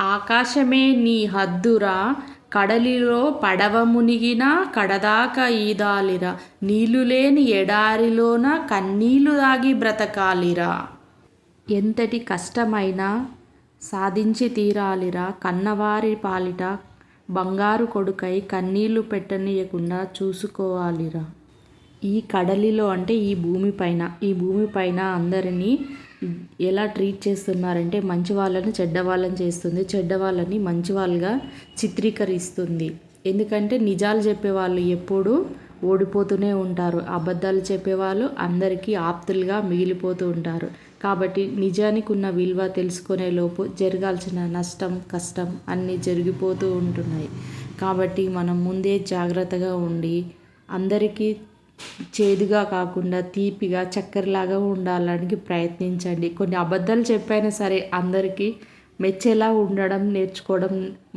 ఆకాశమే నీ హద్దురా కడలిలో పడవ మునిగిన కడదాకా ఈదాలిరా. నీళ్ళు లేని ఎడారిలోన కన్నీళ్ళు దాగి బ్రతకాలిరా. ఎంతటి కష్టమైనా సాధించి తీరాలిరా. కన్నవారి పాలిట బంగారు కొడుకై కన్నీళ్ళు పెట్టనీయకుండా చూసుకోవాలిరా. ఈ కడలిలో అంటే ఈ భూమిపైన ఈ భూమిపైన అందరినీ ఎలా ట్రీట్ చేస్తున్నారంటే మంచి వాళ్ళని చెడ్డ వాళ్ళని చేస్తుంది చెడ్డ వాళ్ళని మంచి వాళ్ళుగా చిత్రీకరిస్తుంది. ఎందుకంటే నిజాలు చెప్పేవాళ్ళు ఎప్పుడూ ఓడిపోతూనే ఉంటారు. అబద్ధాలు చెప్పేవాళ్ళు అందరికీ ఆప్తులుగా మిగిలిపోతూ ఉంటారు. కాబట్టి నిజానికి ఉన్న విలువ తెలుసుకునే లోపు జరగాల్సిన నష్టం కష్టం అన్నీ జరిగిపోతూ ఉంటున్నాయి. కాబట్టి మనం ముందే జాగ్రత్తగా ఉండి అందరికీ చేదుగా కాకుండా తీపిగా చక్కెరలాగా ఉండాలని ప్రయత్నించండి. కొన్ని అబద్ధాలు చెప్పైనా సరే అందరికీ మెచ్చేలా ఉండడం నేర్చుకోవడం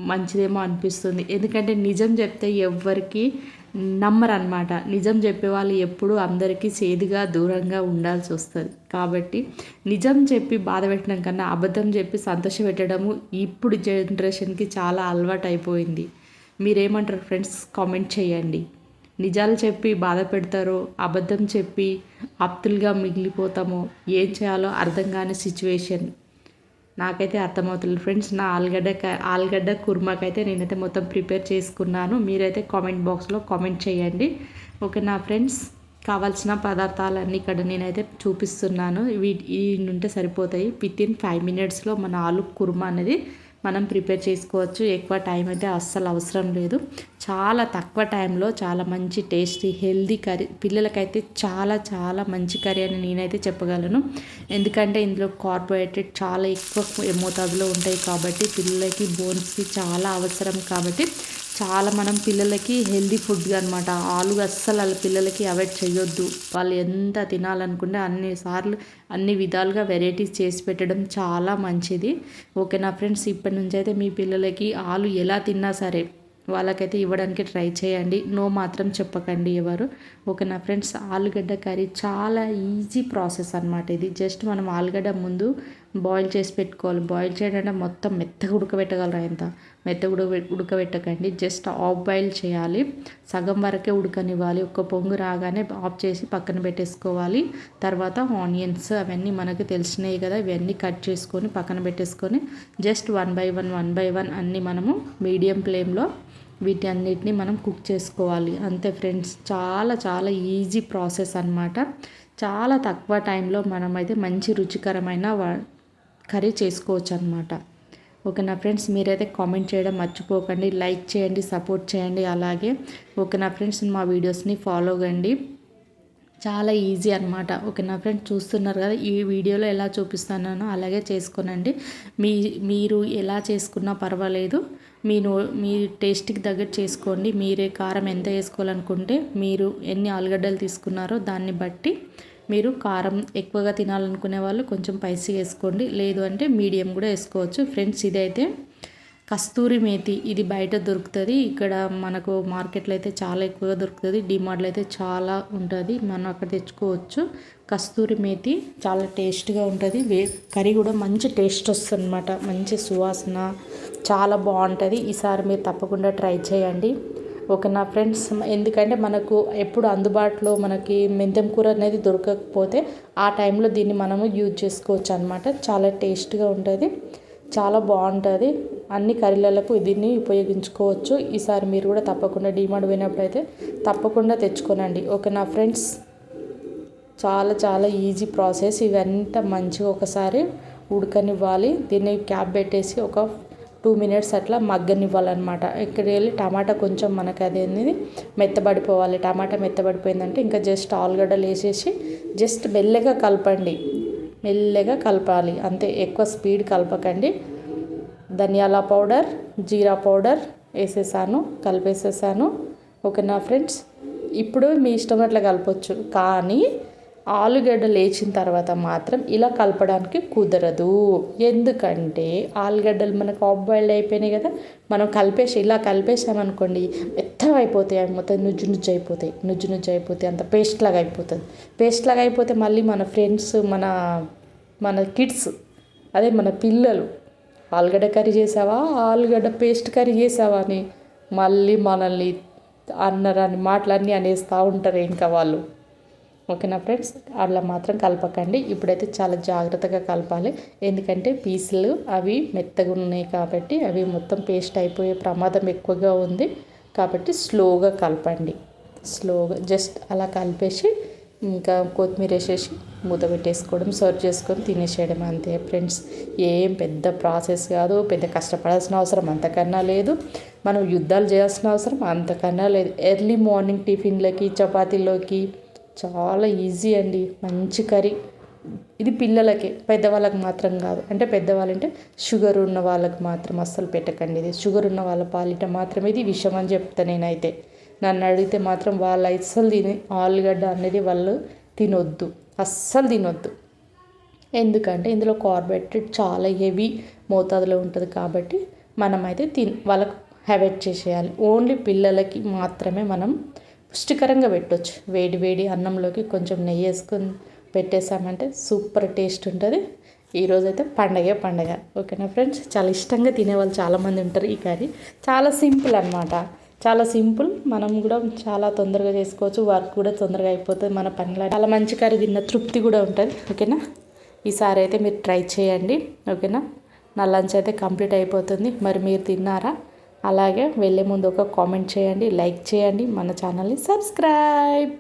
మంచిదేమో అనిపిస్తుంది. ఎందుకంటే నిజం చెప్తే ఎవ్వరికి నమ్మరు అనమాట నిజం చెప్పే వాళ్ళు ఎప్పుడూ అందరికీ చేదుగా దూరంగా ఉండాల్సి వస్తుంది. కాబట్టి నిజం చెప్పి బాధ పెట్టడం కన్నా అబద్ధం చెప్పి సంతోష పెట్టడము ఇప్పుడు జనరేషన్కి చాలా అలవాటు అయిపోయింది మీరేమంటారు ఫ్రెండ్స్? కామెంట్ చేయండి. నిజాలు చెప్పి బాధ పెడతారో అబద్ధం చెప్పి ఆప్తులుగా మిగిలిపోతామో ఏం చేయాలో అర్థం కాని సిచ్యువేషన్ నాకైతే అర్థమవుతుంది. ఫ్రెండ్స్ నా ఆలుగడ్డ ఆలుగడ్డ కుర్మాకైతే నేనైతే మొత్తం ప్రిపేర్ చేసుకున్నాను. మీరైతే కామెంట్ బాక్స్లో కామెంట్ చేయండి. ఓకే నా ఫ్రెండ్స్ కావాల్సిన పదార్థాలన్నీ ఇక్కడ నేనైతే చూపిస్తున్నాను. వీటి ఈ నుంటే సరిపోతాయి. విత్ ఇన్ ఫైవ్ మినిట్స్లో మన ఆలు కుర్మా అనేది మనం ప్రిపేర్ చేసుకోవచ్చు. ఎక్కువ టైం అయితే అస్సలు అవసరం లేదు. చాలా తక్కువ టైంలో చాలా మంచి టేస్టీ హెల్దీ కర్రీ పిల్లలకైతే చాలా చాలా మంచి కర్రీ అని నేనైతే చెప్పగలను. ఎందుకంటే ఇందులో కార్బోహైడ్రేట్ చాలా ఎక్కువ మోతాదులో ఉంటాయి కాబట్టి పిల్లలకి బోన్స్కి చాలా అవసరం కాబట్టి చాలా మనం పిల్లలకి హెల్దీ ఫుడ్ అనమాట ఆలు అస్సలు వాళ్ళ పిల్లలకి అవాయిడ్ చేయొద్దు. వాళ్ళు ఎంత తినాలనుకుంటే అన్ని సార్లు అన్ని విధాలుగా వెరైటీస్ చేసి పెట్టడం చాలా మంచిది. ఓకే నా ఫ్రెండ్స్ ఇప్పటి నుంచి అయితే మీ పిల్లలకి ఆలు ఎలా తిన్నా సరే వాళ్ళకైతే ఇవ్వడానికి ట్రై చేయండి. నో మాత్రం చెప్పకండి ఎవరు. ఓకే నా ఫ్రెండ్స్ ఆలుగడ్డ కర్రీ చాలా ఈజీ ప్రాసెస్ అనమాట ఇది. జస్ట్ మనం ఆలుగడ్డ ముందు బాయిల్ చేసి పెట్టుకోవాలి. బాయిల్ చేయడం మొత్తం మెత్తగా ఉడకబెట్టగలరా ఎంత? మెత్తగా ఉడక ఉడకబెట్టకండి. జస్ట్ ఆఫ్ బాయిల్ చేయాలి. సగం వరకే ఉడకనివ్వాలి. ఒక్క పొంగు రాగానే ఆఫ్ చేసి పక్కన పెట్టేసుకోవాలి. తర్వాత ఆనియన్స్ అవన్నీ మనకు తెలిసినాయి కదా ఇవన్నీ కట్ చేసుకొని పక్కన పెట్టేసుకొని just one by one one by one అన్నీ మనము మీడియం ఫ్లేమ్లో వీటి అన్నిటిని మనం కుక్ చేసుకోవాలి. అంతే ఫ్రెండ్స్. చాలా చాలా ఈజీ ప్రాసెస్ అనమాట చాలా తక్కువ టైంలో మనమైతే మంచి రుచికరమైన కర్రీ చేసుకోవచ్చు అనమాట ఓకే నా ఫ్రెండ్స్ మీరైతే కామెంట్ చేయడం మర్చిపోకండి. లైక్ చేయండి సపోర్ట్ చేయండి. అలాగే ఓకే నా ఫ్రెండ్స్ మా వీడియోస్ని ఫాలో కండి. చాలా ఈజీ అనమాట ఓకే నా ఫ్రెండ్స్ చూస్తున్నారు కదా ఈ వీడియోలో ఎలా చూపిస్తున్నానో అలాగే చేసుకోనండి. మీ మీరు ఎలా చేసుకున్నా పర్వాలేదు. మీ నో మీ టేస్ట్కి తగ్గట్టు చేసుకోండి. మీరే కారం ఎంత వేసుకోవాలనుకుంటే మీరు ఎన్ని ఆలుగడ్డలు తీసుకున్నారో దాన్ని బట్టి మీరు కారం ఎక్కువగా తినాలనుకునే వాళ్ళు కొంచెం పైసీ వేసుకోండి. లేదు అంటే మీడియం కూడా వేసుకోవచ్చు. ఫ్రెండ్స్ ఇదైతే కస్తూరి మేతి. ఇది బయట దొరుకుతుంది. ఇక్కడ మనకు మార్కెట్లో అయితే చాలా ఎక్కువగా దొరుకుతుంది. డిమార్ట్లో అయితే చాలా ఉంటుంది. మనం అక్కడ తెచ్చుకోవచ్చు. కస్తూరి మేతి చాలా టేస్ట్గా ఉంటుంది. వే కర్రీ కూడా మంచి టేస్ట్ వస్తుంది అనమాట మంచి సువాసన చాలా బాగుంటుంది. ఈసారి మీరు తప్పకుండా ట్రై చేయండి. ఓకే నా ఫ్రెండ్స్ ఎందుకంటే మనకు ఎప్పుడు అందుబాటులో మనకి మెంతెం కూర అనేది దొరకకపోతే ఆ టైంలో దీన్ని మనము యూజ్ చేసుకోవచ్చు అనమాట చాలా టేస్ట్గా ఉంటుంది చాలా బాగుంటుంది. అన్ని కర్రీలకు దీన్ని ఉపయోగించుకోవచ్చు. ఈసారి మీరు కూడా తప్పకుండా డిమాండ్ పోయినప్పుడు అయితే తప్పకుండా తెచ్చుకోనండి. ఓకే నా ఫ్రెండ్స్ చాలా చాలా ఈజీ ప్రాసెస్. ఇవంతా మంచిగా ఒకసారి ఉడకనివ్వాలి. దీన్ని క్యాప్ పెట్టేసి ఒక టూ మినిట్స్ అట్లా మగ్గనివ్వాలన్నమాట. ఇక్కడ వెళ్ళి టమాటా కొంచెం మనకి అది మెత్తబడిపోవాలి. టమాటా మెత్తబడిపోయిందంటే ఇంకా జస్ట్ ఆలుగడ్డలు వేసేసి జస్ట్ మెల్లగా కలపండి. మెల్లగా కలపాలి. అంతే ఎక్కువ స్పీడ్ కలపకండి. ధనియాల పౌడర్ జీరా పౌడర్ వేసేసాను కలిపేసేసాను. ఓకేనా ఫ్రెండ్స్? ఇప్పుడు మీ ఇష్టం అట్లా కలపచ్చు. కానీ ఆలుగడ్డ లేచిన తర్వాత మాత్రం ఇలా కలపడానికి కుదరదు. ఎందుకంటే ఆలుగడ్డలు మనకు ఆఫ్ బాయిల్డ్ అయిపోయినాయి కదా మనం కలిపేసి ఇలా కలిపేసామనుకోండి మెత్తగా అయిపోతాయి అవి మొత్తం నుజ్జు నుజ్జు అయిపోతాయి నుజ్జు నుజ్జు అయిపోతాయి అంత పేస్ట్ లాగా అయిపోతుంది పేస్ట్ లాగా అయిపోతే మళ్ళీ మన ఫ్రెండ్స్ మన మన కిడ్స్ అదే మన పిల్లలు ఆలుగడ్డ కర్రీ చేసావా? ఆలుగడ్డ పేస్ట్ కర్రీ చేసావా? అని మళ్ళీ మనల్ని అన్నరాని మాటలన్నీ అనేస్తూ ఉంటారు ఇంకా వాళ్ళు. ఓకేనా ఫ్రెండ్స్ అలా మాత్రం కలపకండి. ఇప్పుడైతే చాలా జాగ్రత్తగా కలపాలి. ఎందుకంటే పీసులు అవి మెత్తగా ఉన్నాయి కాబట్టి అవి మొత్తం పేస్ట్ అయిపోయే ప్రమాదం ఎక్కువగా ఉంది. కాబట్టి స్లోగా కలపండి. స్లోగా జస్ట్ అలా కలిపేసి ఇంకా కొత్తిమీర వేసేసి మూత పెట్టేసుకోవడం సర్వ్ చేసుకొని తినేసేయడం అంతే ఫ్రెండ్స్. ఏం పెద్ద ప్రాసెస్ కాదు పెద్ద కష్టపడాల్సిన అవసరం అంతకన్నా లేదు. మనం యుద్ధాలు చేయాల్సిన అవసరం అంతకన్నా లేదు. ఎర్లీ మార్నింగ్ టిఫిన్లకి చపాతీలోకి చాలా ఈజీ అండి మంచి కర్రీ. ఇది పిల్లలకి పెద్దవాళ్ళకి మాత్రం కాదు. అంటే పెద్దవాళ్ళు అంటే షుగర్ ఉన్న వాళ్ళకి మాత్రం అస్సలు పెట్టకండి ఇది. షుగర్ ఉన్న వాళ్ళ పాలిట మాత్రమే ఇది విషయం అని చెప్తా నేనైతే. నన్ను అడిగితే మాత్రం వాళ్ళు అస్సలు తిని ఆలుగడ్డ అనేది వాళ్ళు తినొద్దు. అస్సలు తినొద్దు. ఎందుకంటే ఇందులో కార్బోహైడ్రేట్ చాలా హెవీ మోతాదులో ఉంటుంది కాబట్టి మనమైతే తిన్ వాళ్ళకు హ్యాబిట్ చేసేయాలి. ఓన్లీ పిల్లలకి మాత్రమే మనం పుష్టికరంగా పెట్టవచ్చు వేడి వేడి అన్నంలోకి కొంచెం నెయ్యి వేసుకొని పెట్టేసామంటే సూపర్ టేస్ట్ ఉంటుంది. ఈరోజైతే పండగే పండగ. ఓకేనా ఫ్రెండ్స్? చాలా ఇష్టంగా తినేవాళ్ళు చాలామంది ఉంటారు ఈ కర్రీ. చాలా సింపుల్ అనమాట చాలా సింపుల్. మనం కూడా చాలా తొందరగా చేసుకోవచ్చు. వర్క్ కూడా తొందరగా అయిపోతుంది మన పనిలో. చాలా మంచి కర్రీ తిన్న తృప్తి కూడా ఉంటుంది. ఓకేనా? ఈసారి అయితే మీరు ట్రై చేయండి. ఓకేనా? నా లంచ్ అయితే కంప్లీట్ అయిపోతుంది. మరి మీరు తిన్నారా? అలాగే వెళ్ళే ముందు ఒక కామెంట్ చేయండి లైక్ చేయండి మన ఛానల్ని సబ్స్క్రైబ్.